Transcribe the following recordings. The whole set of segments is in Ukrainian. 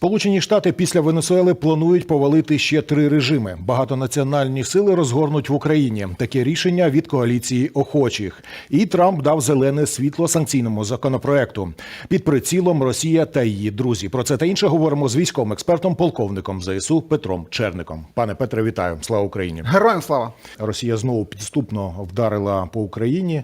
Сполучені Штати після Венесуели планують повалити ще три режими. Багатонаціональні сили розгорнуть в Україні. Таке рішення від коаліції охочих. І Трамп дав зелене світло санкційному законопроекту під прицілом Росія та її друзі. Про це та інше говоримо з військовим експертом, полковником ЗСУ Петром Черником. Пане Петре, вітаю! Слава Україні! Героям слава! Росія знову підступно вдарила по Україні.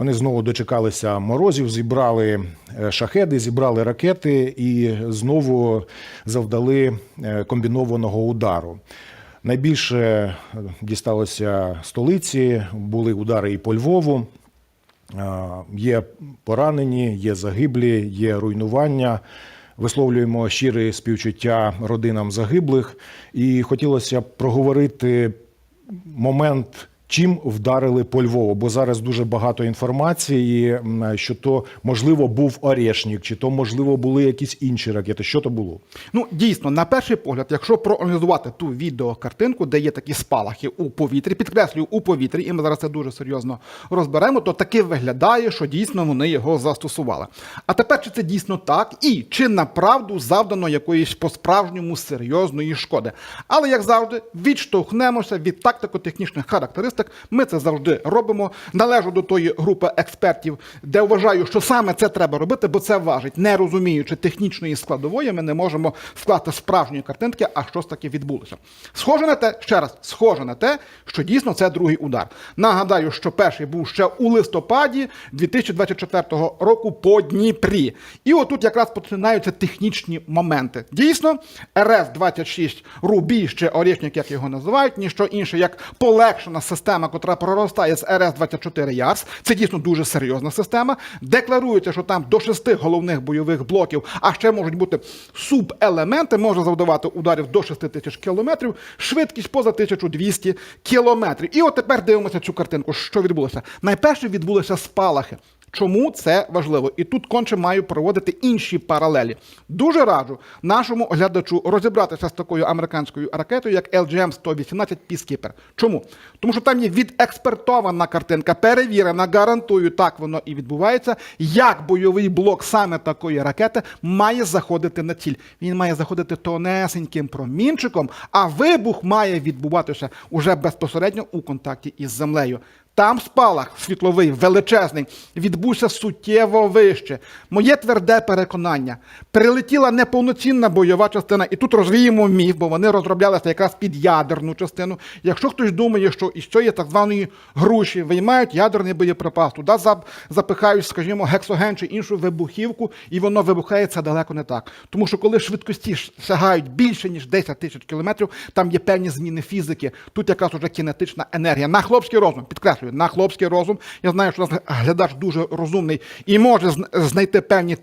Вони знову дочекалися морозів, зібрали е, шахеди, зібрали ракети і знову завдали е, комбінованого удару. Найбільше е, дісталося столиці, були удари і по Львову. Є поранені, є загиблі, є руйнування. Висловлюємо щире співчуття родинам загиблих. І хотілося б проговорити момент, чим вдарили по Львову, бо зараз дуже багато інформації, що то можливо був Орешнік, чи то можливо були якісь інші ракети. Що то було? Ну дійсно, на перший погляд, якщо проаналізувати ту відеокартинку, де є такі спалахи у повітрі, підкреслюю у повітрі, і ми зараз це дуже серйозно розберемо, то таки виглядає, що дійсно вони його застосували. А тепер чи це дійсно так, і чи направду завдано якоїсь по-справжньому серйозної шкоди? Але як завжди, відштовхнемося від тактико-технічних характеристик. Ми це завжди робимо. Належу до тої групи експертів, де вважаю, що саме це треба робити, бо це важить, не розуміючи технічної складової, ми не можемо скласти справжньої картинки, а що ж таки відбулося. Схоже на те, ще раз, схоже на те, що дійсно це другий удар. Нагадаю, що перший був ще у листопаді 2024 року по Дніпрі. І отут якраз починаються технічні моменти. Дійсно, РС-26 Рубій, ще Орішник, як його називають, ніщо інше, як полегшена система, котра проростає з РС-24 ЯРС. Це дійсно дуже серйозна система. Декларується, що там до шести головних бойових блоків, а ще можуть бути субелементи, може завдавати ударів до 6 тисяч кілометрів, швидкість поза 1200 кілометрів. І от тепер дивимося цю картинку. Що відбулося? Найперше відбулися спалахи. Чому це важливо? І тут конче маю проводити інші паралелі. Дуже раджу нашому глядачу розібратися з такою американською ракетою, як LGM-118 Peacekeeper. Чому? Тому що там є відекспертована картинка, перевірена, гарантую, так воно і відбувається. Як бойовий блок саме такої ракети має заходити на ціль. Він має заходити тонесеньким промінчиком, а вибух має відбуватися уже безпосередньо у контакті із землею. Там спалах світловий, величезний, відбувся суттєво вище. Моє тверде переконання. Прилетіла неповноцінна бойова частина, і тут розвіємо міф, бо вони розроблялися якраз під ядерну частину. Якщо хтось думає, що із цієї так званої груші виймають ядерний боєприпас, туди запихають, скажімо, гексоген чи іншу вибухівку, і воно вибухає, це далеко не так. Тому що коли швидкості сягають більше, ніж 10 тисяч кілометрів, там є певні зміни фізики. Тут якраз уже кінетична енергія. На хлопський розум, підкреслюю, на хлопський розум. Я знаю, що глядач дуже розумний і може знайти певні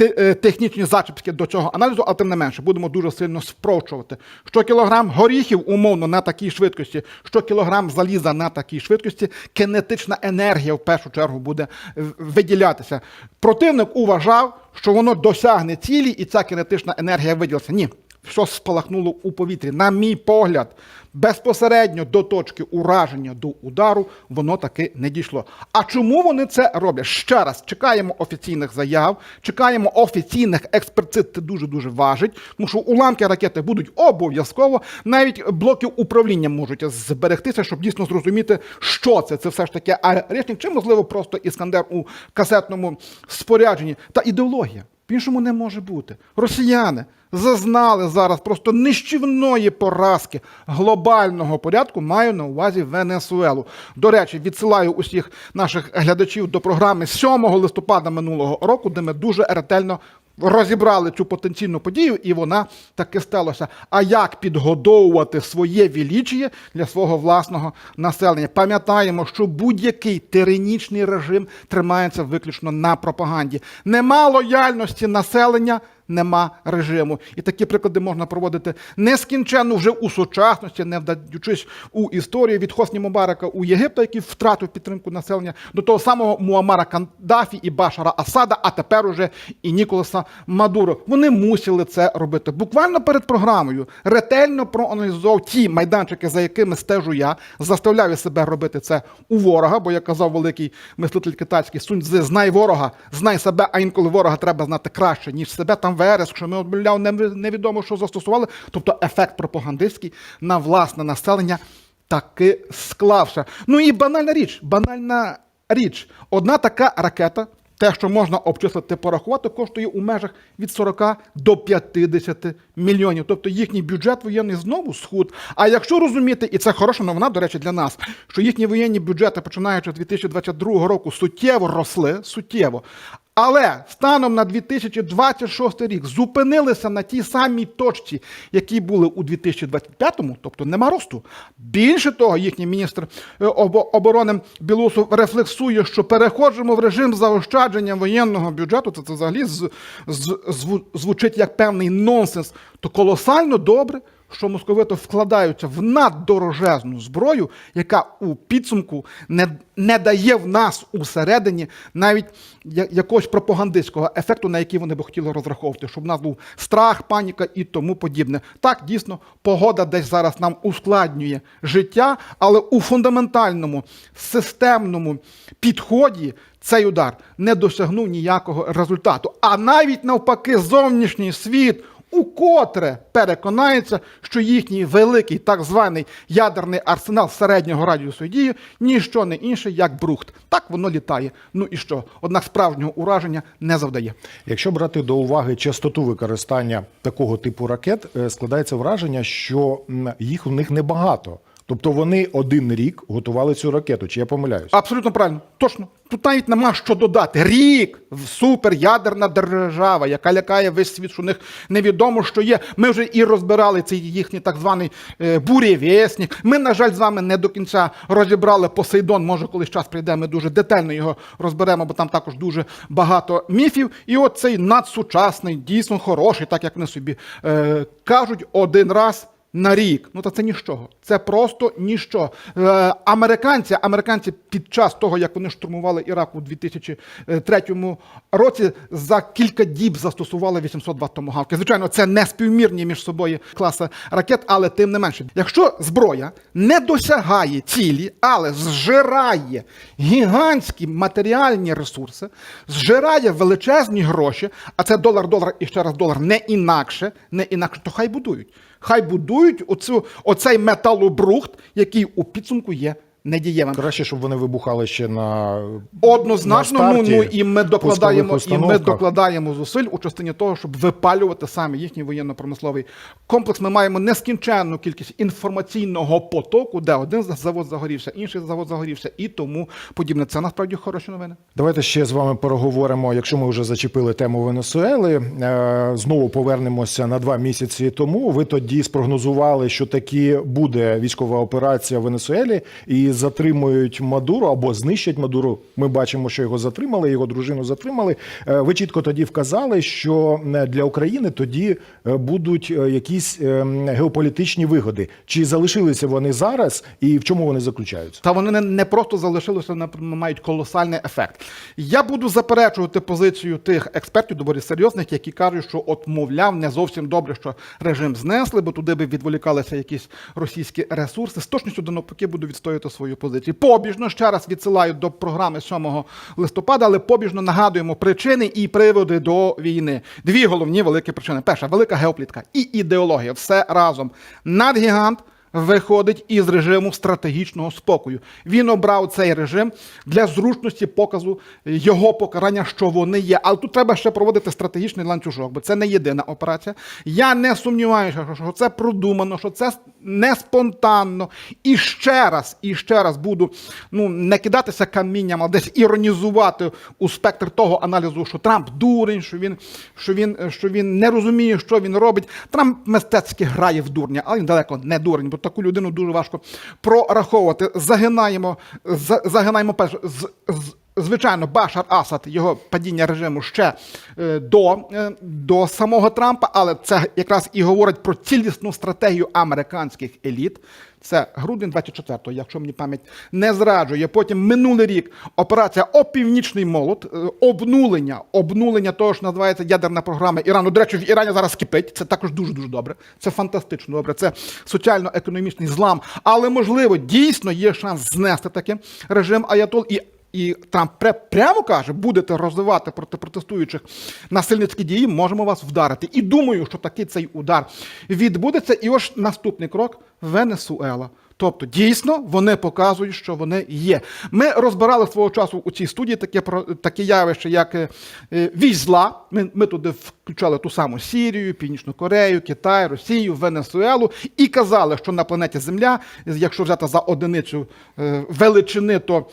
е, Технічні зачіпки до цього аналізу, але тим не менше будемо дуже сильно спрочувати. Що кілограм горіхів умовно на такій швидкості, що кілограм заліза на такій швидкості, кинетична енергія в першу чергу буде е, виділятися. Противник уважав, що воно досягне цілі, і ця кинетична енергія виділиться. Ні, що спалахнуло у повітрі. На мій погляд, безпосередньо до точки ураження до удару воно таки не дійшло. А чому вони це роблять? Ще раз чекаємо офіційних заяв, чекаємо офіційних експертиз. Це дуже дуже важить, тому що уламки ракети будуть обов'язково. Навіть блоки управління можуть зберегтися, щоб дійсно зрозуміти, що це. Це все ж таки арешник, чи можливо просто іскандер у касетному спорядженні та ідеологія. По-іншому не може бути. Росіяни зазнали зараз просто нищівної поразки глобального порядку. Маю на увазі Венесуелу. До речі, відсилаю усіх наших глядачів до програми 7 листопада минулого року, де ми дуже ретельно. Розібрали цю потенційну подію, і вона таки сталося. А як підгодовувати своє вілічіє для свого власного населення? Пам'ятаємо, що будь-який тиранічний режим тримається виключно на пропаганді. Нема лояльності населення. Нема режиму, і такі приклади можна проводити нескінченно вже у сучасності, не вдаючись у історію від Хосні Мубарака у Єгипта, який втратив підтримку населення, до того самого Муамара Кандафі і Башара Асада, а тепер уже і Ніколаса Мадуро. Вони мусили це робити. Буквально перед програмою ретельно проаналізував ті майданчики, за якими стежу я, заставляю себе робити це у ворога, бо як казав великий мислитель китайський Сунь знай ворога, знай себе, а інколи ворога треба знати краще, ніж себе. Там вереск, що ми обмовляв невідомо, що застосували. Тобто ефект пропагандистський на власне населення таки склався. Ну і банальна річ, банальна річ. Одна така ракета, те, що можна обчислити, порахувати, коштує у межах від 40 до 50 мільйонів. Тобто їхній бюджет воєнний знову схуд. А якщо розуміти, і це хороша новина, до речі, для нас, що їхні воєнні бюджети, починаючи з 2022 року, суттєво росли, суттєво. Але станом на 2026 рік зупинилися на тій самій точці, які були у 2025-му, тобто нема росту. Більше того, їхній міністр е, оборони Білусов рефлексує, що переходимо в режим заощадження воєнного бюджету. Це, це взагалі з, з, звучить як певний нонсенс. То колосально добре, що московити вкладаються в наддорожезну зброю, яка у підсумку не, не дає в нас усередині навіть якогось пропагандистського ефекту, на який вони б хотіли розраховувати, щоб в нас був страх, паніка і тому подібне. Так, дійсно, погода десь зараз нам ускладнює життя, але у фундаментальному системному підході цей удар не досягнув ніякого результату. А навіть навпаки, зовнішній світ укотре переконається, що їхній великий так званий ядерний арсенал середнього радіусу дії ніщо не інше, як брухт. Так воно літає. Ну і що? Однак справжнього ураження не завдає. Якщо брати до уваги частоту використання такого типу ракет, е, складається враження, що їх у них небагато. Тобто вони один рік готували цю ракету. Чи я помиляюсь? Абсолютно правильно, точно. Тут навіть нема що додати. Рік в суперядерна держава, яка лякає весь світ, що у них невідомо, що є. Ми вже і розбирали цей їхній так званий е, бурєвєснік. Ми, на жаль, з вами не до кінця розібрали Посейдон. Може, колись час прийде, ми дуже детально його розберемо, бо там також дуже багато міфів. І от цей надсучасний, дійсно хороший, так як вони собі е, кажуть, один раз. На рік, ну та це нічого. Це просто ніщо. Е, американці, американці під час того, як вони штурмували Ірак у 2003 році, за кілька діб застосували 802 томагавки. Звичайно, це не співмірні між собою класи ракет, але тим не менше, якщо зброя не досягає цілі, але зжирає гігантські матеріальні ресурси, зжирає величезні гроші, а це долар, долар і ще раз долар, не інакше, не інакше, то хай будують. Хай будують оцю, оцей металобрухт, який у підсумку є недієвим. Краще, щоб вони вибухали ще на Однозначно, на ну, старті ну і ми докладаємо, і ми докладаємо зусиль у частині того, щоб випалювати саме їхній воєнно-промисловий комплекс. Ми маємо нескінченну кількість інформаційного потоку, де один завод загорівся, інший завод загорівся і тому подібне. Це насправді хороші новини. Давайте ще з вами переговоримо. Якщо ми вже зачепили тему Венесуели, е, знову повернемося на два місяці тому. Ви тоді спрогнозували, що таки буде військова операція в Венесуелі і затримують Мадуро або знищать Мадуро. Ми бачимо, що його затримали, його дружину затримали. Е, Ви чітко тоді вказали, що е, для України тоді е, будуть якісь геополітичні вигоди. Чи залишилися вони зараз, і в чому вони заключаються? Та вони не, не просто залишилися, вони мають колосальний ефект. Я буду заперечувати позицію тих експертів доволі серйозних, які кажуть, що от, мовляв, не зовсім добре, що режим знесли, бо туди би відволікалися якісь російські ресурси. З точністю до навпаки буду відстоювати свою позицію. Побіжно ще раз відсилаю до програми 7 листопада, але побіжно нагадуємо причини і приводи до війни. Дві головні великі причини. Перша велика геоплітка і ідеологія. Все разом. Надгігант виходить із режиму стратегічного спокою. Він обрав цей режим для зручності показу його покарання, що вони є. Але тут треба ще проводити стратегічний ланцюжок, бо це не єдина операція. Я не сумніваюся, що- це продумано, що це не спонтанно. І ще раз, і ще раз буду ну не кидатися камінням, а десь іронізувати у спектр того аналізу, що Трамп дурень, що він, що він, що він не розуміє, що він робить. Трамп мистецьки грає в дурня, але він далеко не дурень, бо таку людину дуже важко прораховувати. Загинаємо, за- загинаємо перше. з- з- Звичайно, Башар Асад, його падіння режиму ще е, до, е, до самого Трампа, але це якраз і говорить про цілісну стратегію американських еліт. Це грудень 24-го, якщо мені пам'ять не зраджує. Потім минулий рік операція Опівнічний молот, е, обнулення, обнулення того, що називається ядерна програма Ірану. До речі, в Ірані зараз кипить. Це також дуже дуже добре. Це фантастично добре. Це соціально-економічний злам. Але можливо, дійсно є шанс знести таки режим Аятол і і Трамп прямо каже, будете розвивати проти протестуючих насильницькі дії, можемо вас вдарити. І думаю, що такий цей удар відбудеться. І ось наступний крок Венесуела. Тобто, дійсно, вони показують, що вони є. Ми розбирали свого часу у цій студії таке про таке явище, як е, е, зла. Ми, ми туди включали ту саму Сірію, Північну Корею, Китай, Росію, Венесуелу і казали, що на планеті Земля, якщо взяти за одиницю е, величини, то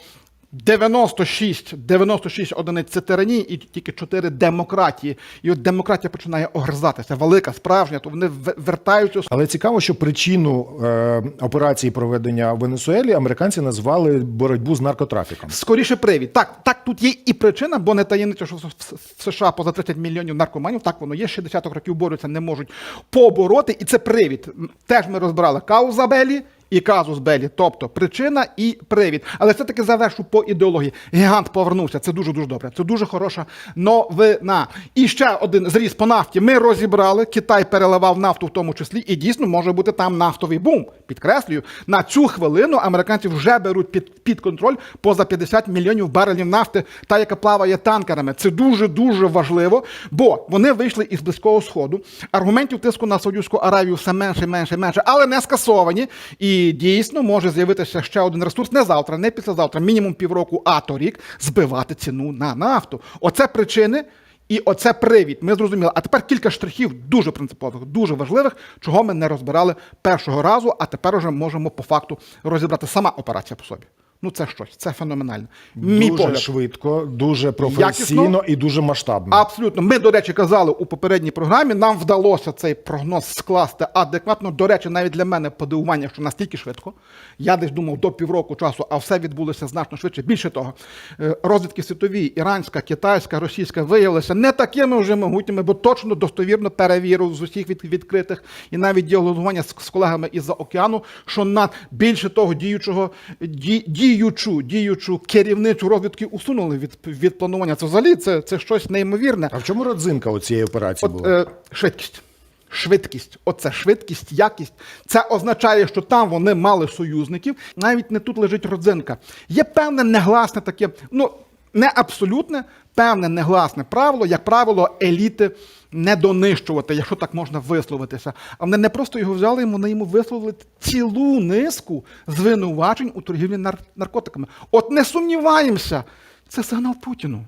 96, 96 одиниць це тиранії і тільки 4 демократії. І от демократія починає огризатися, велика, справжня, то вони вертаються Але цікаво, що причину е, операції проведення в Венесуелі американці назвали боротьбу з наркотрафіком. Скоріше привід. Так, так, тут є і причина, бо не таємниця, що в США поза 30 мільйонів наркоманів, так воно є, ще десяток років борються, не можуть побороти. І це привід. Теж ми розбирали кауза Белі і казус Белі, тобто причина і привід. Але все таки завершу по ідеології. Гігант повернувся. Це дуже дуже добре. Це дуже хороша новина. І ще один зріз по нафті. Ми розібрали. Китай переливав нафту в тому числі, і дійсно може бути там нафтовий бум. Підкреслюю, на цю хвилину американці вже беруть під, під контроль поза 50 мільйонів барелів нафти, та яка плаває танкерами. Це дуже дуже важливо, бо вони вийшли із близького сходу. Аргументів тиску на Саудівську Аравію все менше, менше, менше, але не скасовані. І дійсно може з'явитися ще один ресурс не завтра, не післязавтра, мінімум півроку, а торік збивати ціну на нафту. Оце причини. І оце привід. Ми зрозуміли. А тепер кілька штрихів дуже принципових, дуже важливих, чого ми не розбирали першого разу, а тепер уже можемо по факту розібрати сама операція по собі. Ну це щось, це феноменально. Мій дуже погляд. швидко, дуже професійно Якісно. і дуже масштабно. Абсолютно. Ми, до речі, казали у попередній програмі. Нам вдалося цей прогноз скласти адекватно. До речі, навіть для мене подивування, що настільки швидко. Я десь думав до півроку часу, а все відбулося значно швидше. Більше того, е, розвідки світові, іранська, китайська, російська виявилися не такими вже могутніми, бо точно достовірно перевірив з усіх від, відкритих і навіть діалогування з, з колегами із-за океану, що на більше того діючого ді, діючу, діючу керівничу розвідки усунули від, від планування. Це взагалі це, це щось неймовірне. А в чому родзинка у цієї операції От, була? е, швидкість. Швидкість, оце швидкість, якість. Це означає, що там вони мали союзників. Навіть не тут лежить родзинка. Є певне негласне таке, ну не абсолютне, певне негласне правило, як правило, еліти не донищувати, якщо так можна висловитися. А вони не просто його взяли, вони йому висловили цілу низку звинувачень у торгівлі нар- наркотиками. От не сумніваємося, це сигнал Путіну.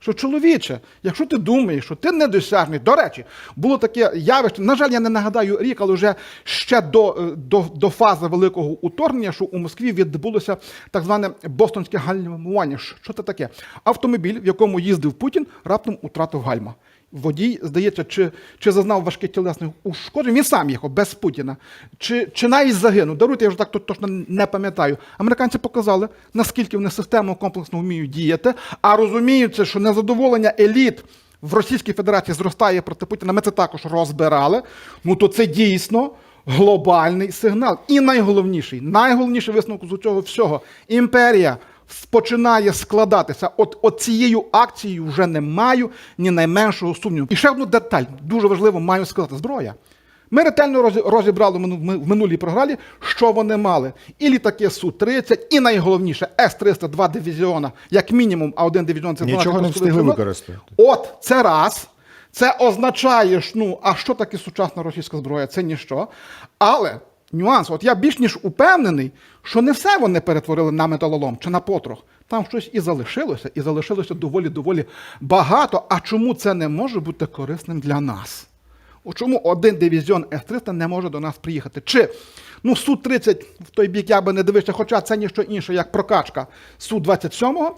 Що чоловіче, якщо ти думаєш, що ти недосяжний, до речі, було таке явище. На жаль, я не нагадаю рік, але вже ще до, е, до, до фази великого уторгнення, що у Москві відбулося так зване бостонське гальмування. Що це таке? Автомобіль, в якому їздив Путін, раптом утратив гальма. Водій, здається, чи, чи зазнав важке тілесне ушкодження, він сам їхав без Путіна, чи, чи навіть загинув. Даруйте, я вже так то- точно не пам'ятаю. Американці показали, наскільки вони системно комплексно вміють діяти, а розуміються, що незадоволення еліт в Російській Федерації зростає проти Путіна. Ми це також розбирали. Ну то це дійсно глобальний сигнал. І найголовніший, найголовніший висновок з цього всього імперія починає складатися. От, от цією акцією вже не маю ні найменшого сумніву. І ще одну деталь, дуже важливо, маю сказати: зброя. Ми ретельно розібрали в мину- ми- в минулій програмі, що вони мали. І літаки Су-30, і найголовніше С-302 дивізіона, як мінімум, а один дивізіон це 12 Нічого не встигли використати. От це раз. Це означає, що, ну, а що таке сучасна російська зброя? Це ніщо. Але нюанс, от я більш ніж упевнений, що не все вони перетворили на металолом чи на потрох. Там щось і залишилося, і залишилося доволі-доволі багато. А чому це не може бути корисним для нас? О, Чому один дивізіон С-300 не може до нас приїхати? Чи ну Су-30 в той бік я би не дивився, хоча це ніщо інше, як прокачка Су-27,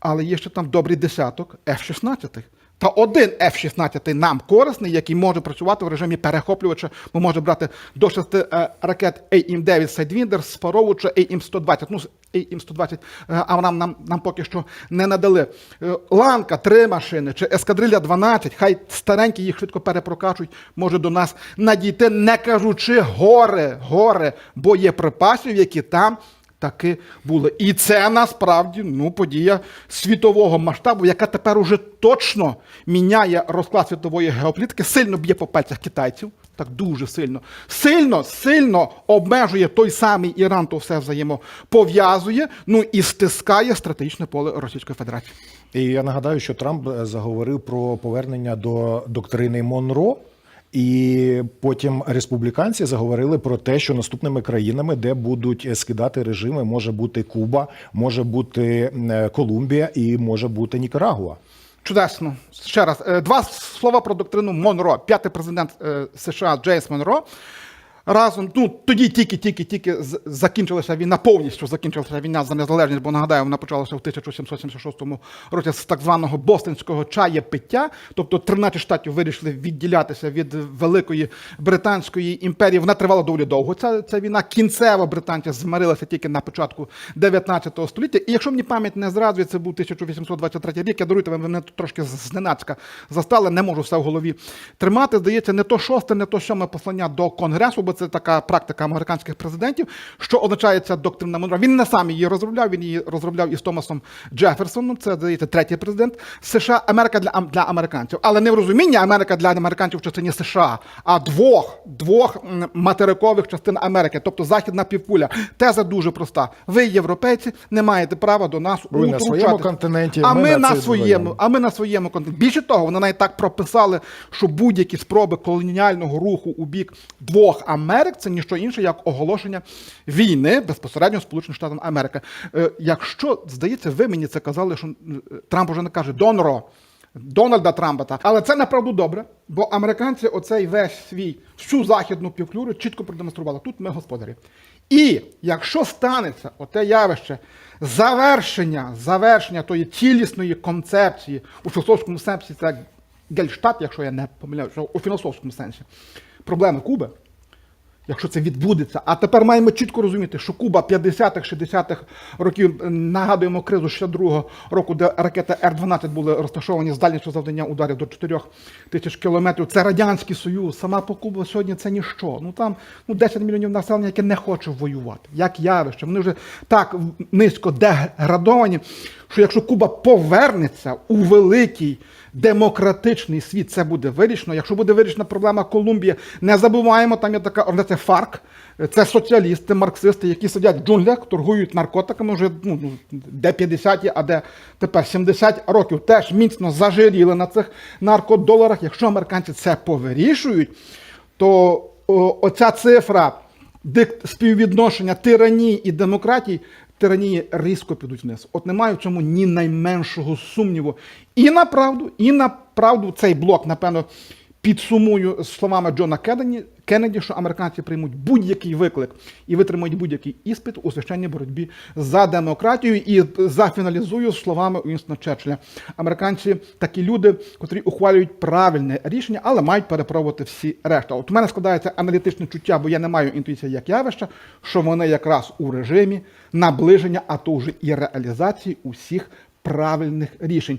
але є ще там добрий десяток F-16. Та один F-16 нам корисний, який може працювати в режимі перехоплювача, бо може брати до 6 е, ракет AIM-9 Sidewinder, спаровувача AIM-120. Ну, AIM-120 е, а нам, нам, нам поки що не надали. Е, Ланка, три машини, чи ескадрилля 12, хай старенькі їх швидко перепрокачують, може до нас надійти, не кажучи горе, горе боєприпасів, які там таки були. І це насправді ну, подія світового масштабу, яка тепер уже точно міняє розклад світової геополітики, сильно б'є по пальцях китайців. так дуже сильно, сильно, сильно обмежує той самий Іран, то все взаємопов'язує, ну і стискає стратегічне поле Російської Федерації. І я нагадаю, що Трамп е, заговорив про повернення до доктрини Монро. І потім республіканці заговорили про те, що наступними країнами, де будуть е, скидати режими, може бути Куба, може бути е, Колумбія і може бути Нікарагуа. Чудесно. Ще раз, е, два слова про доктрину Монро. П'ятий президент США Джеймс Монро. Разом, ну тоді тільки-тільки-тільки закінчилася війна, повністю закінчилася війна за незалежність, бо нагадаю, вона почалася в 1776 році з так званого бостонського чаєпиття. Тобто 13 штатів вирішили відділятися від великої британської імперії. Вона тривала доволі довго. Ця, ця війна кінцево британці змирилися тільки на початку 19 століття. І якщо мені пам'ять не зраджує, це був 1823 рік. Я даруйте, ви мене трошки зненацька застали, не можу все в голові тримати. Здається, не то шосте, не то сьоме послання до конгресу, бо це така практика американських президентів, що означає ця доктрина Монро. Він не сам її розробляв, він її розробляв із Томасом Джеферсоном. Це здається третій президент США. Америка для, для американців, але не в розумінні Америка для американців в частині США, а двох двох материкових частин Америки, тобто західна півкуля. Теза дуже проста. Ви, європейці, не маєте права до нас Ви на своєму континенті, а ми ми, на на своєму. своєму. А ми на своєму континенті. Більше того, вони навіть так прописали, що будь-які спроби колоніального руху у бік двох Америк це ніщо інше, як оголошення війни безпосередньо Сполучених Штатів Америки. Е, якщо здається, ви мені це казали, що е, Трамп вже не каже Донро. Дональда Трампа, так. але це направду добре, бо американці оцей весь свій всю західну півклюру чітко продемонстрували. Тут ми господарі. І якщо станеться оте явище завершення, завершення тої цілісної концепції у філософському сенсі, це гельштадт, якщо я не помиляюся, у філософському сенсі, проблеми Куби, якщо це відбудеться. А тепер маємо чітко розуміти, що Куба 50-х, 60-х років нагадуємо кризу 62-го року, де ракети Р-12 були розташовані з дальністю завдання ударів до 4 тисяч кілометрів. Це радянський союз. Сама по Куба сьогодні це ніщо. Ну там ну 10 мільйонів населення, яке не хоче воювати. Як явище, вони вже так низько деградовані, що якщо Куба повернеться у великий демократичний світ, це буде вирішено. Якщо буде вирішена проблема Колумбії, не забуваємо, там є така організація ФАРК, це соціалісти, марксисти, які сидять в джунглях, торгують наркотиками вже ну, ну, де 50, а де тепер 70 років. Теж міцно зажиріли на цих наркодоларах. Якщо американці це повирішують, то о, оця цифра співвідношення тиранії і демократії, тиранії різко підуть вниз. От немає в цьому ні найменшого сумніву. І на правду, і на правду цей блок, напевно, підсумую словами Джона Кеннеді, Кеннеді, що американці приймуть будь-який виклик і витримають будь-який іспит у священній боротьбі за демократію. І зафіналізую словами Уінстона Черчилля. Американці такі люди, котрі ухвалюють правильне рішення, але мають перепробувати всі решта. От у мене складається аналітичне чуття, бо я не маю інтуїції як явища, що вони якраз у режимі наближення, а то вже і реалізації усіх правильних рішень.